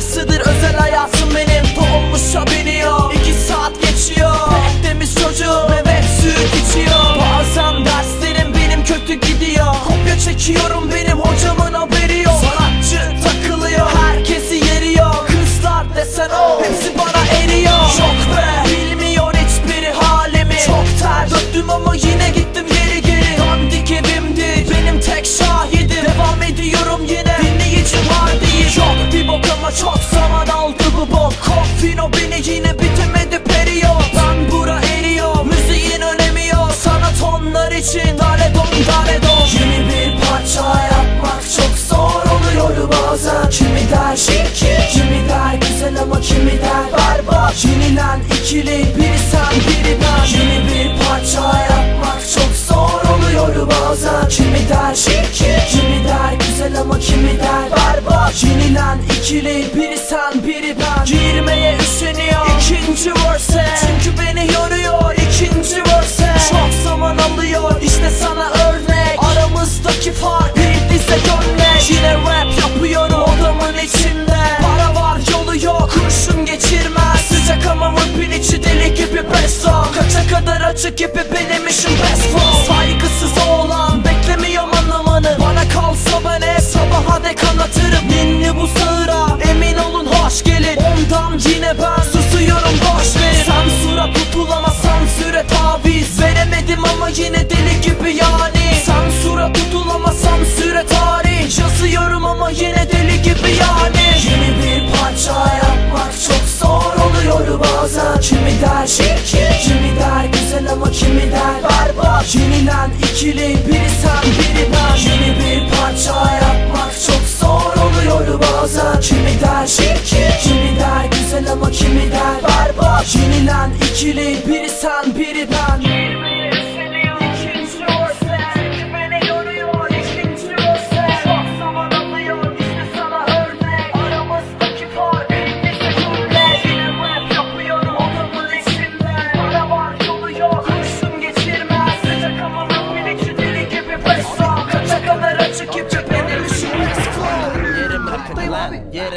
Burasıdır özel hayatım benim. Tohummuş biliyor İki saat geçiyor. Hep demiş çocuğum evet süt içiyor. Bazen derslerim benim kötü gidiyor. Kopya çekiyorum Fino beni yine bitemedi periyo. Ben bura eriyor Müziğin önemi yok. Sanat onlar için Dale don dale don. Yeni bir parça yapmak çok zor oluyor bazen. Kimi der şirkin Kimi der güzel ama kimi der berbat. Yenilen ikili biri sen biri ben. Yeni bir parça yapmak çok zor oluyor bazen. Kimi der şirkin Kimi der güzel ama kimi der berbat. Yenilen ikili biri sen biri ben. Açık gibi benim işim best flow Saygısız oğlan beklemiyorum anlamanı. Bana kalsa ben hep sabaha dek anlatırım. Ninni bu sığıra emin olun hoş gelin. Ondan yine ben susuyorum boş verin. Sansura tutulamaz sansüre taviz. Veremedim ama yine deli gibi yani. Sansura tutulamaz sansüre tarih. Yazıyorum ama yine deli gibi yani. Yeni bir parça yapmak çok zor oluyor bazen. Kimi der güzel ama kimi der? Berbat. Yenilen ikili biri sen biri ben. Yeni bir parça yapmak çok zor oluyor bazen. Kimi der? Şirket Kimi der? Güzel ama kimi der? Berbat. Yenilen ikili biri sen biri ben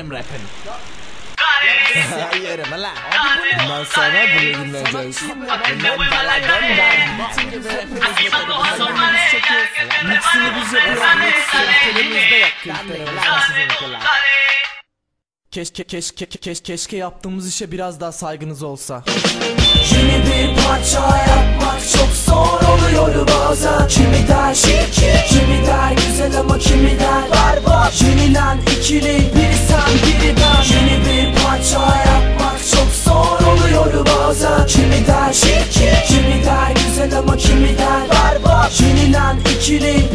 yerim rapini Yerim lan. Bundan sonra bunu dinleyeceğiz. Mixini biz yapıyoruz. Kültürümüzde sizinkiler Keşke keşke keşke keşke yaptığımız işe biraz daha saygınız olsa. Yeni bir parça yapmak çok zor oluyor bazen. Kimi der şirket, der